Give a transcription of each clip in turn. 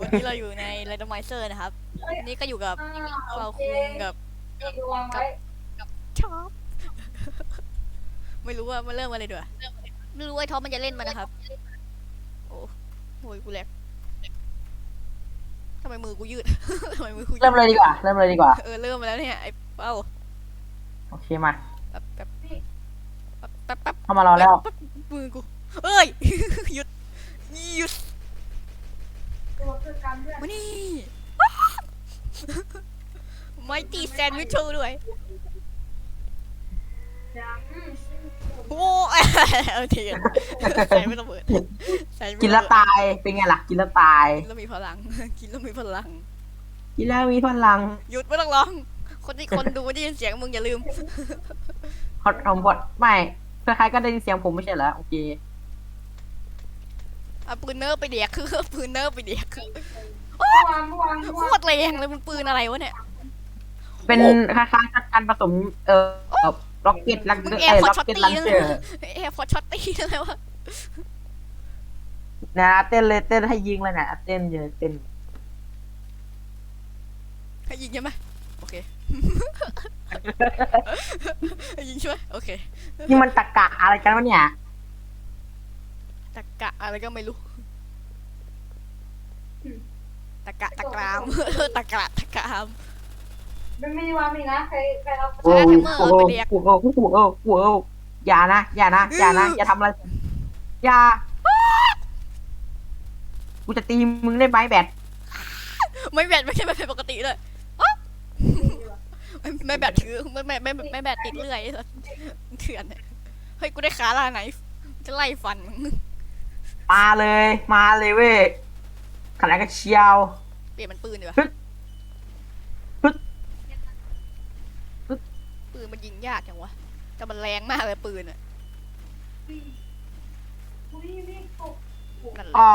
วันนี้เราอยู่ใน r a n d o m i z e r นะครับวันนี้ก็อยู่กับเราคุงกับวางไว้ชอบไม่รู้ว่ามาเริ่มอะไรด้วยไม่รู้ว่าไอ้ท็อปมันจะเล่นมันนะครับ โอ้โหยกูแหลกทำไมมือกูยืดทำไมมือกูยืเริ่ดมเลยดีกว่า เริ่มเลยดีกว่า เออ เริ่มมาแล้วเนี่ยไอ้เป้าโอเคมาแป๊บแป๊บแป๊บแป๊บแป๊บเข้ามารอแล้วแป๊บมือกู เอ้ย หยุด หยุด ตัวคือกันเพื่อนมานี่ ไม่ตีแซนด์วิชโชว์ด้วยจังโอ้ยเอาเทียนใส่ไม่ระเบิดใส่ไม่ระเบิดกินแล้วตายเป็นไงล่ะ กินแล้วตาย กินแล้วมีพลัง กินแล้วมีพลัง กินแล้วมีพลังหยุดไม่ต้องร้อง คนที่คนดูได้ยินเสียงมึงอย่าลืม ฮอตอมบดไม่ใครๆก็ได้ยินเสียงผมไม่ใช่เหรอโอเค เอาปืนเนิร์ฟไปเดียกคือปืนเนิร์ฟไปเดียกวางวางโควางตรแรงเลยมันปืนอะไรวะเนี่ย เป็นคล้ายๆการผสมเอ่อล็อกเก็ตลักมึงเกอร์แอเอ้ร์ยพอล็อกช็อตเก็ตตีลันนั่นเชเลอยร์แอร์พอช็อตตีนั่นเลยวะนะเต้นเลยเต้นให้ยิงเลยนะเต้นเยอะเต้นให้ยิงใช่ไหมโอเค ให้ยิงใช่ไหมโอเค นี่มันตะกะอะไรกันวะเนี่ย ตะกะอะไรก็ไม่รู้ ตะกะตะกราม ตะกะตะกราม มันไม่ได้วางนี่นะใครใครเอาโอ้แฮโหมเมอร์โอ้เอาโหไปเรียกโอ้โหโอ้โหโอ้โหโอ้โหอย่านะ อย่านะ อย่านะ อย่าทำอะไร อย่า กูจะตีมึงได้ไหมแบตไม่แบตไม่ใช่แบบปกติเลยอ๊ะไม่ไม่แบตถือไม่ไม่ไม่ไม่แบตติดเรื่อยไอ้สัสเถื่อนเนี่ยเฮ้ยกูได้ขาลาไหน จะไล่ฟันมึง มาเลย มาเลยเว้ยขนาดก็เชียวเปลี่ยนมันปืนดีกว่าฮึดฮึดฮึด ปืนมันยิงยากจังวะแต่มันแรงมากเลยปืนอะอุ้ยนี่ตกนั่นแหละอ๋อ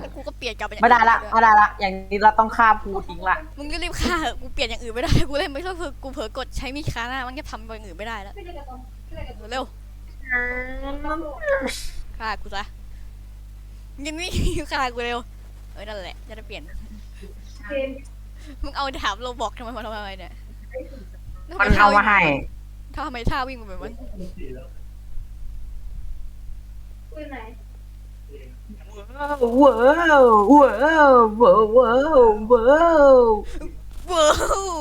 แล้วกูก็เปลี่ยนกลับไปอย่างไม่ได้ละอื่นไม่ได้ละ อย่างนี้เราต้องฆ่าภูทิ้งละ มึงก็รีบฆ่าเถอะกูเปลี่ยนอย่างอื่นไม่ได้กูเล่นไม่ชอบเพิ่กูเผลอกดใช้มีดคาหน้ามันก็ทำอย่างอื่นไม่ได้แล้วไม่ได้กระตุ้นไม่ได้กระตุ้นเร็ว ฆ่ากูซะยังนี่ฆ่ากูเร็ว เออนั่นแหละ จะได้เปลี่ยนเกมมึงเอาถามเราบอกทำไมมาทำไมเนี่ยแล้วทำมันไท่เอามาให้ถ้าทำไมท่าวิ่งมันแบบมันปืนไหนว้าวว้าวว้าวว้าวว้าวว้าวว้าว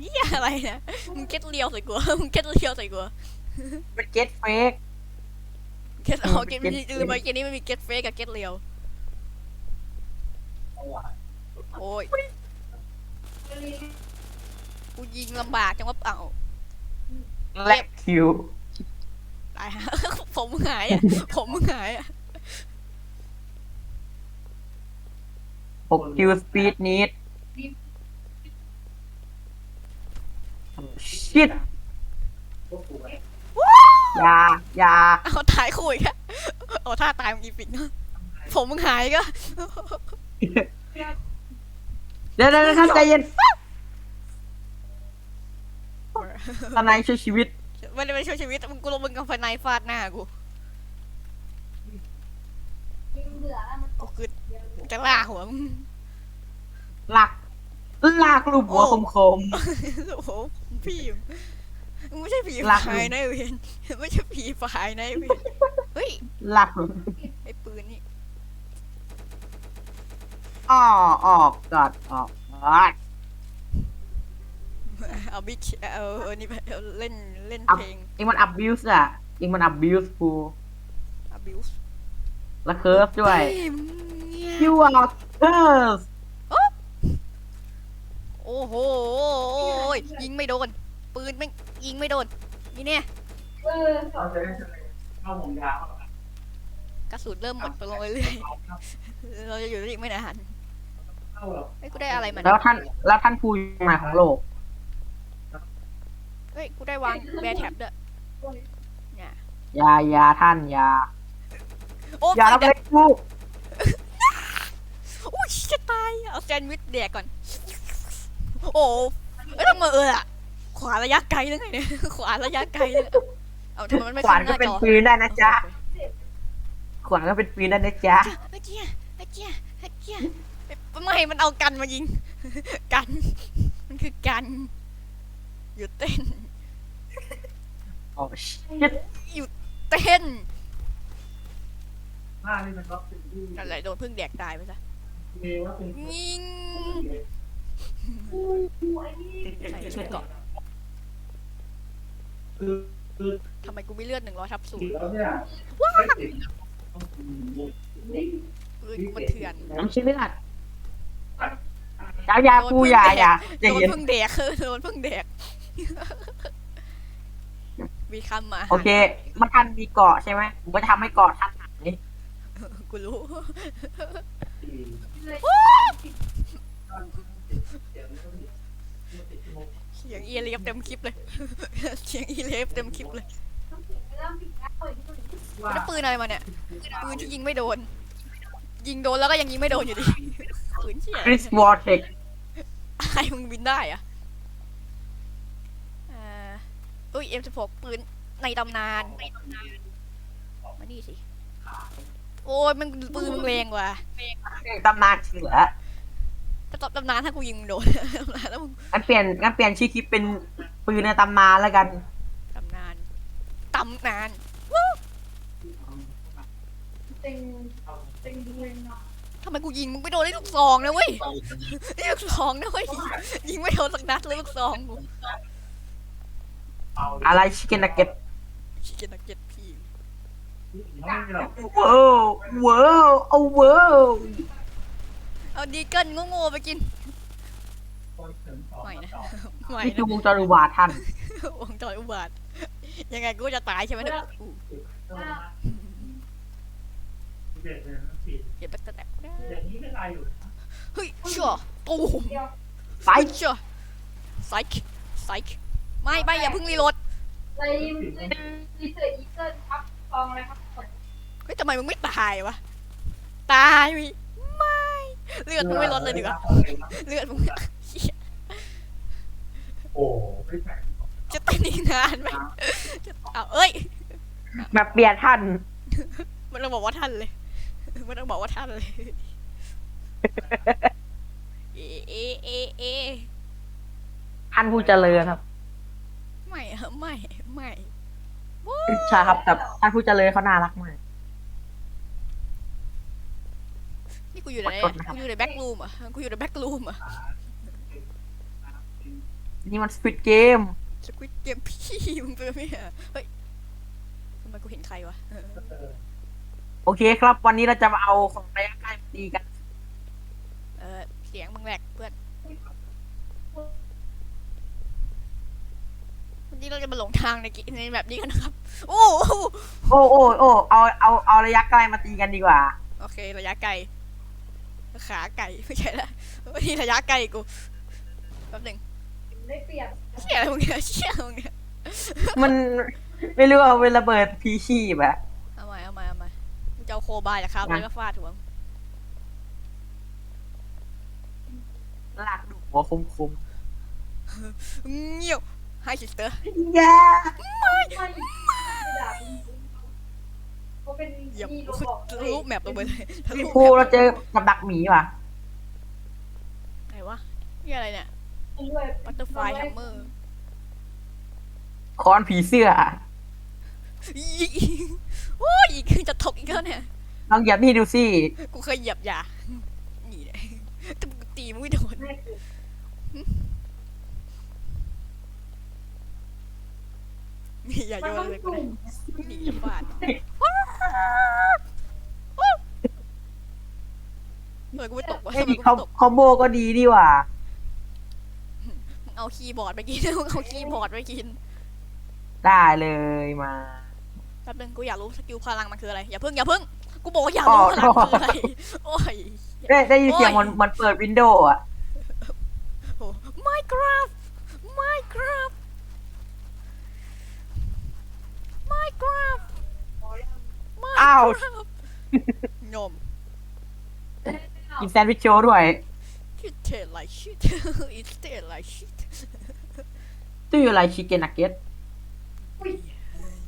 นี่อะไรเนี่ยมึงเก็ตเลียวใส่กูมึงเก็ตเลียวใส่กู เป็นเก็ตเฟก เก็ตเอาเก็ตเก็ตลืมไปเกมนี้มันมีเก็ตเฟกกับเก็ตเลียวโอ้ยกูยิงลำบากจังว่าเอ้าและคิวตายฮะผมมึงหายอะผมมึงหายอะหกคิวสปีดนิดชิด ยายาเอาตายคุยอะโอ้ท่าตายมึงอีปิกเนอะผมมึงหายก็ เดี๋ยวเดี๋ยวท่านใจเย็นทนายช่วยชีวิตไม่ได้ไปช่วยชีวิตมึงกูลงมึงกับไฟในฟาดหน้ากูยิงเบื่อแล้วมันกูคือจะล่าหัวมึงลากลากลูกหัวคมคมโอ้โหพี่ มึงไม่ใช่ผีรักฝายนะไอ้เวนไม่ใช่ผีฝายนะไอ้เวนเฮ้ยๆลากไอ้ปืนนี่อ้อออกกอดออกกอด เอาบิ๊กเอาเอานี่ไปเอาเล่นเล่นอัพเพลง เองมัน abuse อะเองมัน abuse กู abuse และเคิร์ฟด้วย เฮ้มึงเนี่ย you are curse โอ้โหยิงไม่โดน ปืนไม่งยิงไม่โดนนี่เนี่ยเออกระสุนเริ่มหมดไปลงเรื่อยๆเราจะอยู่ได้อีกไม่นานเฮ้ยกูได้อะไรมันแล้วท่านแล้วท่านผู้อยู่ไหนของโลก เฮ้ยกูได้วางแบร์แท็บด้วยเนี่ยอยาอยาท่านอยา โอ้อย่าไฟละดัเล็บกลูกอุ้ยจะตายเอาแซนด์วิชแดกก่อนโอ้เอ้ยทำไมเอออะ ขวาระยะไกลแล้วไงเนี่ย ขวาระยะไกลเลยเอาทำไมมันไม่ขวานขึ้นหก็น้าเป็นจอปืนได้นะจ๊ะขขวานก็เป็นปืนได้นะจ๊ะไอ้เจี๊ยไอ้เจี๊ยไอ้เจี๊ยไม่มันเอากันมายิง กัน มันคือกันหยุดเต้นโอ้ชิตเต้นผ้านี่มันก็เป็นที่อะไรโดนพึ่งแดกตายไปซะเมว่าเป็น ยิงกูไอ้นี่ใส่ชุดเกราะคือคือ ทำไมกูไม่เลือดหนึ่งร้อยทับศูนย์แล้วเนี่ยไม่ติดต้องปืนกูมันเถื่อนน้ำชิ้นเลือดจ้ายากูอย่าอย่าอย่าโดนเย็นพึ่งแดกคือโดนพึ่งแดกมีคำมา โอเค มันทันมีเกาะใช่ไหมผมก็จะทำให้เกาะทันหายกูรู้ เลยเสียงอีเลียบเต็มคลิปเลย เสียงอีเลียบเต็มคลิปเลยต้องปิดไม่ต้องปิดนะเปิดที่ตรงนี้แล้วปืนอะไรมาเนี่ย ปืนที่ยิงไม่โดน ยิงโดนแล้วก็ยังยิงไม่โดนอยู่ดี ปืนเชี่ยคริสวอร์เทคไอ้มึงบินได้อะเอ่ออุ้ย M16 ปืนในตำนานมานี่สิ โอ้ยมันปืนมึงแรงกว่าตำนานเสือถ้า ตบตำนานถ้ากูยิงมึงโดน ตำนานแล้วมึงงั้นเปลี่ยนงั้นเปลี่ยนชื่อคลิปเป็นปืนในตำนานแล้วกัน ตำนานตำนานเต็งเต็งดูเลยเนาะทำไมกูยิงมึงไม่โดนได้ลูกซองนะเว้ยนี่ลูกซองนะเว้ยยิงไม่โดนสักนัดเลยลูกซองกูอะไรชิคเก้นนักเก็ตชิคเก้นนักเก็ตพี่ไม่หรอกว้าวว้าวเอาว้าว เอาดีเกิลโง่ๆไปกินไม่นะไม่นี่นะคือวงจรอุบาทท่านวงจรอุบาทยังไงกูก็จะตายใช่ไหมเนี่ยอู้เด็กเนี่ยปิดเก็บแบ็คแตกอย่างนี้ไม่ไรอยู่เฮ้ยเชื่อตูมเดียวไปเชื่อไซค์ไซค์ไม่ไม่อย่าเพิ่งรีโหลดเลยรีเสิร์ชอีเกิลครับกองอะไรครับกดเฮ้ยทำไมมึงไม่ตายวะ ตายวิไม่ เลือดมึงไม่ลดเลยดีกว่าเลือดมึงเหี้ยโอ้ไม่แปลกจะเต้นอีกนานไหมจะเอาเอ้ยแบบเปลี่ยนท่านมันต้องบอกว่าท่านเลย มันต้องบอกว่าท่านเลย เอเอเอเอท่านผู้เจริญครับ ไม่อะไม่ไม่ใช่ครับแต่ท่านผู้เจริญเขาน่ารักมาก นี่ กูอยู่ไหนกอะดนะครับกูอยู่ในแบ็กรูมอะกูอยู่ในแบ็กรูมอะนี่มันสปิดเกมสควิตเกมพี่มึงเป็นไหมอะเฮ้ยทำไมกูเห็นใครวะเออโอเคครับ วันนี้เราจะมาเอาของระยะใกล้มาตีกัน เออเสียงมึงแหลกเพื่อนวันนี้เราจะมาหลงทางในกิในแบบนี้กันนะครับโอ้โหโอ้โอ้โอ้เอาเอาเอาระยะใกล้มาตีกันดีกว่า โอเคระยะไกล ขาไก่ไม่ใช่ละวันนี้ระยะไกลกูแป๊บหนึ่งได้เปรียบเชี่ยอะไรมึงเนี่ยเชี่ยอะไรมึงเนี่ยมันไม่รู้เอาเป็นระเบิดพีชีพอะเอาใหม่เอาใหม่เอาใหม่มึงจะเอาโคบายจากครับแล้วก็ฟาดหัวลากดูหัวคมคมเงี้ยวไฮซิสเตอร์ๆย่าไม่ไม่ ด่าคุณเขาเป็นเหยียบมีทโรบอกะลุแมปลงไปเลยทะลุครูแมเราปเจอกับดักหมีว่ะ ไหนวะนี่อะไรเนี่ยด้วยบัตเตอร์ไฟแฮมเมอร์ค้อนผีเสื้ออีโอ้ยอีกจะถกอีกแล้วเนี่ย ลองเหยียบนี่ดูสิกูเคยเหยียบยานี่แหละแต่มึงตีมึงไม่โดนแม่คือนี่อย่ามัโยนนต้องเลยกูจุ่นะมนี่จะฟาด เฮ้ยกูไม่ตกวะไอ้ทำไมนี่กูเขาไม่ตก คอมโบก็ดีดีว่ะมึงเอาคีย์บอร์ดไปกินมึงเอาคีย์บอร์ดไปกิน ได้เลยมา แป๊บนึงกูอยากรู้สกิลพลังมันคืออะไร อย่าเพิ่งอย่าเพิ่ง กูบอกว่าอยากรู้พลังคืออะไร โอ้ย ได้ได้ยินเสียงโอ้ยมันมันเปิดวินโดว์อะโอ้ Minecraft Minecraft Minecraft อ้าว Minecraft งมกินแซนด์วิชโชว์ด้วย It taste like shit It taste like shit ตู้อยู่อะไรชิคเก้นนักเก็ตอุ้ย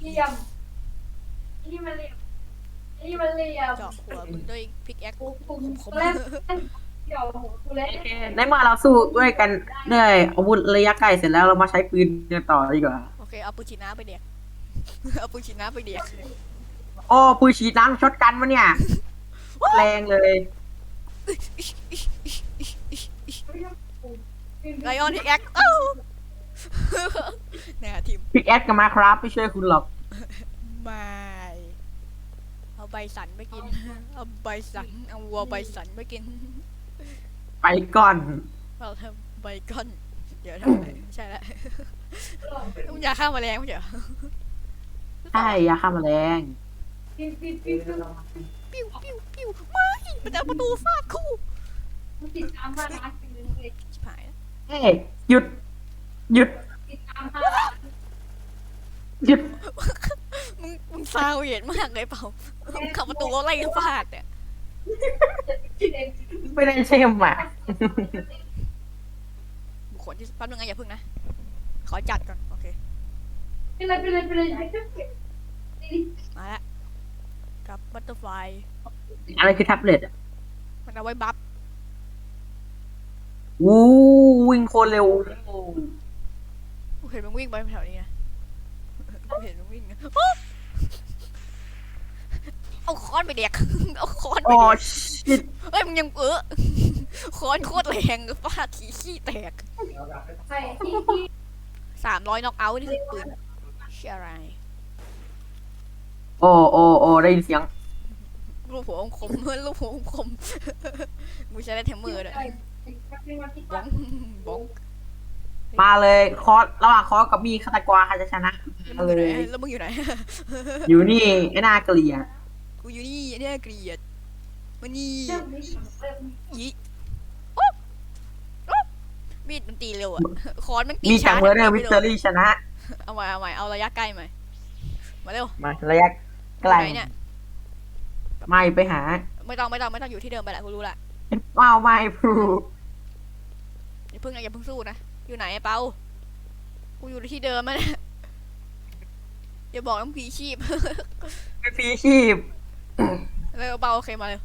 เยี่ยมนี่มันเรียกไอ้นี่มันเหลี่ยมเจาะหัวมึงด้วยพิกแอคกูกูคมเล่นเดี๋ยวกูเล่นโอเคในเมื่อเราสู้ด้วยกันด้วยอาวุธระยะไกลเสร็จแล้วเรามาใช้ปืนกันต่อดีกว่า โอเค เอาปูชิน้าไปเด็ก เอาปูชิน้าไปเด็ก โอ้ปืนฉีดน้ำช็อตกันวะเนี่ย แรงเลยไลออนพิกแอคเอ้าเนี่ยทีมพิกแอดกับมาครับ ไม่ช่วยคุณหรอก ไม่เอาใบสันไปกิน เอาใบสัน เอาวัวใบสันไปกิน ไปก่อน เราทำใบก้อน เดี๋ยวทำไมไม่ใช่ละต้องยาฆ่าแมลงไม่ใช่เหรอ ใช่ยาฆ่าแมลง ปิ้วปิ้วปิ้วปิ้วปิ้วปิ้วปิ้วไม่มันจะเอาประตูฟาดคู่มันติดตามห้าล้านไปเลยชิบหายแล้วเฮ้ยหยุด หยุด ติดตามห้าล้านหยุด มึงมึงซาวเหยียดมากเลยเปล่ามึงขับประตูไล่ฟาดเนี่ยคิดเองไม่ได้ใช่หมบุคคลที่แป๊บนึงนะอย่าพึ่งนะ ขอจัดก่อน โอเค เป็นไรเป็นไรเป็นไรมาละ กับบัตเตอร์ไฟอะไรคือแท็บเล็ตอะมันเอาไว้บัฟวู้วิ่งโคตรเร็วกูเห็นมันวิ่งไปแถวนี้นะกูเห็นมันวิ่งนะเอาค้อนไปเด็กเอาค้อนไปโอ้เด็กชิตเฮ้ยมึงยังเออค้อนโคตรแรงฟาดทีขี้แตกใช่ที่ที่สามร้อยน็อกเอาท์นี่คือปืนเชื่ออะไร โอ้โอ้โอ้ได้ยินเสียงลูกหัวอมคมลูกหัวอมคมมึงใช้ได้เทมเมอร์ด้วยใช่เป็นวันที่บ้องบ้องมาเลยคอสระหว่างคอสกับมีฆาตกรใครจะชนะแล้วมามึงอยู่เลไหนยแล้วมึงอยู่ไหน อยู่นี่ไอ้หน้าเกลียดกูอยู่นี่เนี่ยเกลียดมันนี่เรื่องนี้เรื่องยิอุ๊บอุ๊บมีดมันตีเร็วอะค้อนมันตีมีจัช้างเมอร์เดอร์ไม่วิกโดตอนรี่ชนะ เอาใหม่เอาใหม่เอาระยะใกล้ใหม่ มาเร็วมาระยะไกล อยู่ไหนเนี่ยไม่ไปหาไม่ต้องไม่ต้องไม่ต้องอยู่ที่เดิมไปละกูรู้ละว้าวไม่พูอย่าเพิ่งนะอย่าเพิ่งสู้นะอยู่ไหนไอ้เปากูอยู่ที่เดิมอะเนี่ยอย่าบอกน้ำผีชีพไม่ฟีชีพเร็วเปาโอเคมาเร็ว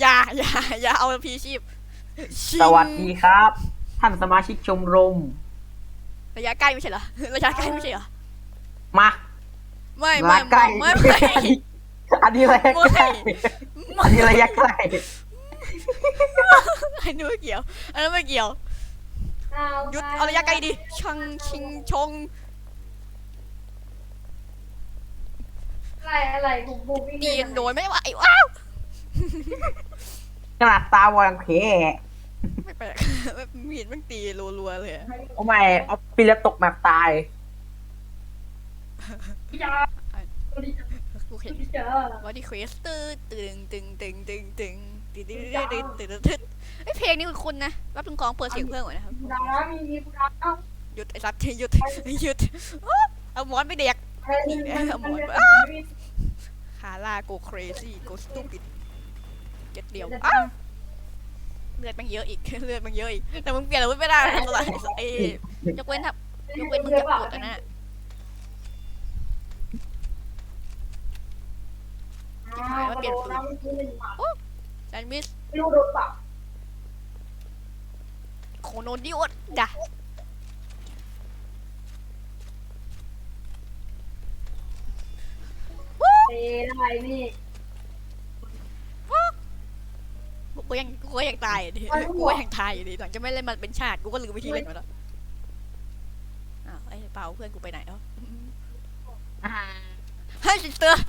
อย่าอย่าอย่าเอาพีชีพชิงสวัสดีครับ ท่านสมาชิกชมรม ระยะใกล้ไม่ใช่เหรอ ระยะใกล้ไม่ใช่เหรอ มาไม่ไม่ระยะใกล้ไม่ไม่อันนี้ระยะใกล้ไม่อันนี้ระยะใกล้อันนี้ไม่เกี่ยว อันนั้นไม่เกี่ยวอ้าวหยุดเอาระยะใกล้ดิชังชิงชงอะไรอะไรผมผมวิ่งตีนโดยไม่ไหวว้าวขนาดตาวางแผลไม่แปลกมีดมันตีรัวๆเลยอะโอ้ไม่เอาปีแล้วตกแบบตาย จ้าสวัสดีจ้ากูสเห็วันสดีจ้าว่าที่เควสตึงตึงตึงตึงตึงตึงตึงตึงตึงตึงตึงตึงไอเพลงนี้คุณคุณนะรับลุงกองเปิดเสียงเพิ่มหน่อยนะครับคุณดามีมีคุณดาวหยุดไอ้สัตว์หยุดหยุดเอาหมอนไปเด็กคาร่าโกครซี่โกสตูปิดเจ็ดเดียวอ้าวเลือดมันเยอะอีก เลือดมันเยอะอีกแต่มึงเปลี่ยนอาวุธไม่ได้นะตัวไอ้ยกเว้นทับยกเว้นมึงจะกดอันนั้นอะ มาเปลี่ยนปืนแซนมิสไม่รู้โดนปรับโคโนดิโอดจ้ะเอ้อะไรนี่กูยังกูก็ยังตายอยู่ดิกูก็ยังตายอยู่ดิหลังจะไม่เล่นมันเป็นชาติ กูก็ลืมวิธีเล่นมาแล้ว อ้าวไอ้เปาเพื่อนกูไปไหนแล้วเฮ้ยสิสเตอร์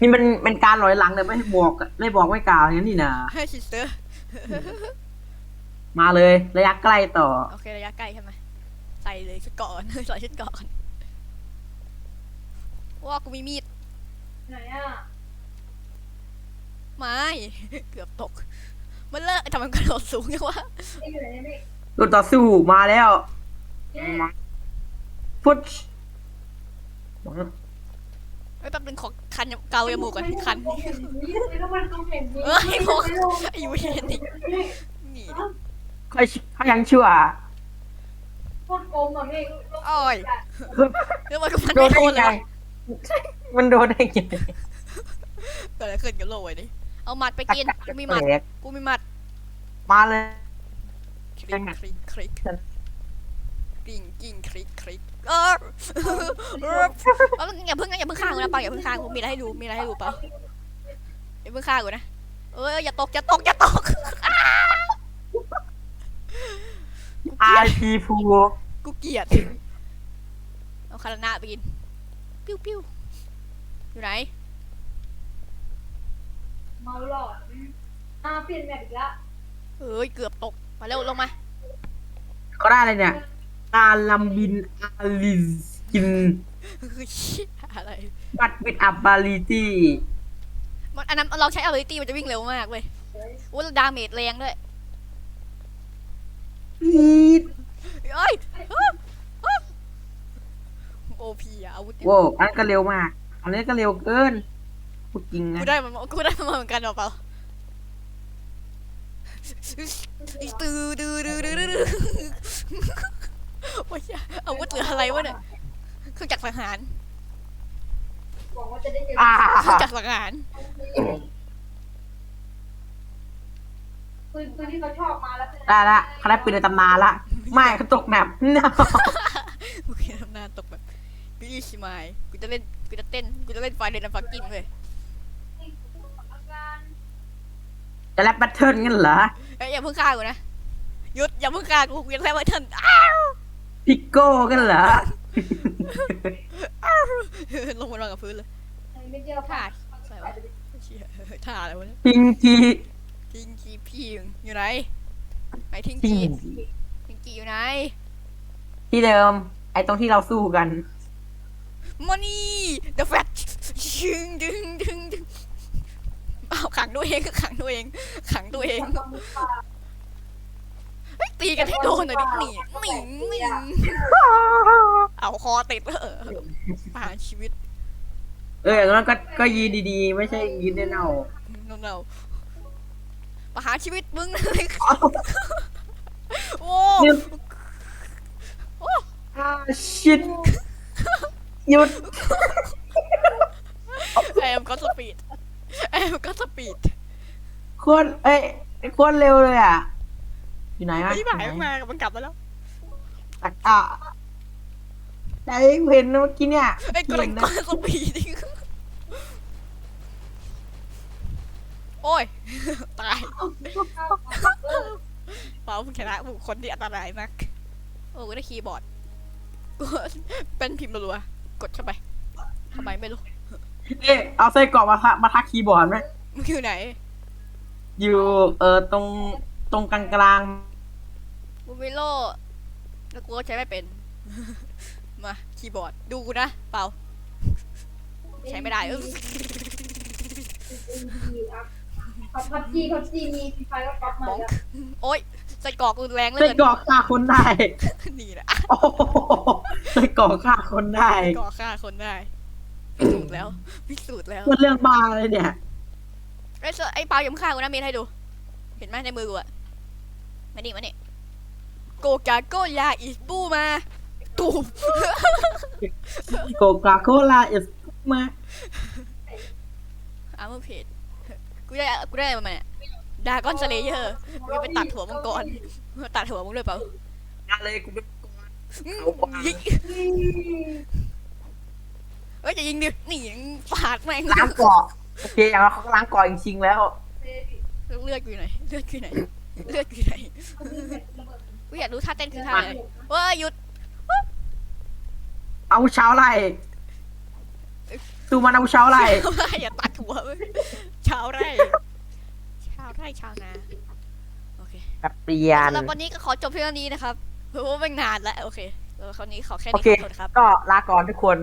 นี่มันเป็นการลอยหลังเลยไม่ให้บอกอะไม่บอกไม่กล่าวอย่างนี้นี่นะเฮ้ยสิสเตอร์มาเลยระยะใกล้ต่อ โอเคระยะใกล้ใช่ไหมใส่เลยชุดเกาะก่อนใส่ชุดเกาะก่อนว่ากูมีมีดไหนอะไม่เกือบตก มันเลิกทำไมมันกระโดดสูงจังวะนี่อยู่ไหนนี่ตัวต่อสู้มาแล้วนี่ฟุต ไอ้แป๊บนึงขอคันเกาจมูกก่อนคันนี่แล้วมันต้องเห็นนี่เอ้ยบอกไอ้เวนนี่นี่เขาเขายังเชื่อโคตรโกงอะนี่โอ้ยแล้วมันก็ฟันโดไม่นได้โดนยังเลไงยมันโดนได้ไงเกิดอะไรขึ้นกับโลกไอ้นี่เอาหมัดไปกินกูมีหแปมัดลกกูมีหมัดมาเลยคลิยังกไงคลิกคลิก กิ่งกิ่งคลิกคลิกเออเออเอาอย่าเพิ่งนะอย่าเพิ่งฆ่ากูนะเปล่าอย่าเพิ่งฆ่ากูมีอะไรให้ดูมีอะไรให้ดูเปล่าอย่าเพิ่งฆ่ากูนะเอออย่าตกอย่าตกอย่าตกอาพีพูกูเกลียดเอาคารานาไปกินปิ้วปิ้วอยู่ไหนเมาหลอดอ่าเปลี่ยนแบบอีกแล้วเอ้ยเกือบตกมาเร็วลงมาเขาได้อะไรเนี่ย อาลัมบินอาลิสกิน คือเหี้ยอะไร บัตวิดอับบาลิตี้มันอันนั้นเราใช้ ability มันจะวิ่งเร็วมากเว้ยโอ้แล้วดาเมจแรงด้วยอีดเอ้ยโอพีอะอาวุธเนี่ยโว้วอันนั้นก็เร็วมาก อันนี้ก็เร็วเกินพูดจริงกูนะได้มันกูได้มันมาเหมือนกันเปล่าอีตือดือดือดือดือดือ โอ้ยอาวุธเหลืออะไรวะเนี่ยเครื่องจักรสังหารบอกว่าจะได้เจออ่าเครื่องจักรสังหารปืนปืนที่เขาชอบมาแล้วได้ละเขาได้ปืนในตำนานละ ไม่เขาตกหนับโอเคทำหน้าตกแบบบิลลี่สมายกูจะเล่นกูจะเต้นกูจะเล่นไฟเดนฟักกิ้งเลยอาการจะแลบแบทเทิลงั้นเหรอเอ้ยอย่าเพิ่งฆ่ากูนะหยุดอย่าเพิ่งฆ่ากูกูยังแค่ไว้ทัน พิกโก้กันเหรอลงมานอนกับพื้นเลยไม่เจอท่าอะไรวะเชี่ยท่าอะไรวะเนี่ยพิงกีทิงกีพี่อยู่ไหนไหนทิงพิกีงทิงกีอยู่ไหนที่เดิม ไอ้ตรงที่เราสู้กัน มานี่ the fat ดึงดึงดึงดึงเอาขังตัวเองก็ขังตัวเองขังตัวเอง เฮ้ยตีกันให้โดนหน่อยดิหนีหนีหนีเอาคอติดเออประหารชีวิตเออแล้วก็ก็ยีนดีๆ ไม่ใช่ยีนเน่าโนโนประหารชีวิตมึงเลยโอ้อ่าชิดหยุดแอมก็สปีดแอมก็สปีด โคตรเอ้ยโคตรเร็วเลยอะ อยู่ไหนวะที่หมายมากับมันกลับมาแล้วตักอะได้เห็นเมื่อกี้เนี่ยไอ้กระเห็นก็นะสปีดอีกโอ้ย ตายเปล่าผู้ชนะบุคคลที่อันตรายมาก โอ้กูได้คีย์บอร์ดกูเป็นพิมพ์รัวๆกดเข้าไปทำไมไม่รู้ เอ๊ะเอาไส้กรอกมาทักมาทักคีย์บอร์ดไหมมึงอยู่ไหน อยู่ เออตรง ตรงกลางกลาง กูไม่โลแล้วกูก็ใช้ไม่เป็น มาคีย์บอร์ดดูกูนะ เปล่า ใช้ไม่ได้เออพับจีพับจีมีไฟก็ป๊อปมาบ้องแล้วโอ้ยใส่กรอกกูแรงเหลๆไส้ยกรอกฆ่าคนได้นี่แหละโอ้โหไส้กรอกฆ่าคนได้ก่อฆ่าคนได้พิสูจน์แล้วพิสูจน์แล้วมันเรื่องบ้าเลยเนี่ยไอ้เสือไอ้เปายังฆ่ากูนะมีให้ดู เห็นไหมในมือกูอะมานี่มานี่ โกกาโกยาอีปูมาตูมโกกาโคลาเอสมาอาร์มเพจกูได้กูได้มาเนี่ยดากอนสเลเยอร์กูจะไปตัดหัวมังกรตัดหัวมึงด้วยเปล่าอะไรกูเป็นยิงเอ้ยจะยิงดิหนีปาดแม่งล้างเกาะโอเคอย่างเราเขาก็ล้างเกาะจริงๆแล้ว เลือดกูอยู่ไหนเลือดกูอยู่ไหนเลือดกูอยู่ไหน กูอยากรู้ท่าเต้นคือท่าอะไรเว้ยหยุดเอาเช้าไล่ดูมันเอาเช้าไล่ชาวไร่อย่าตัดหัวเว้ยชาวไร่ ชาวไร่ชาวนา โอเคกับเปลี่ยนสำหรับวันนี้ก็ขอจบเพียงเท่านี้นะครับเพราะว่าเป็นนานแล้ว โอเคแล้วคราวนี้ขอแค่โอนี้เคขอโทษครับ ก็ลาก่อนทุกคน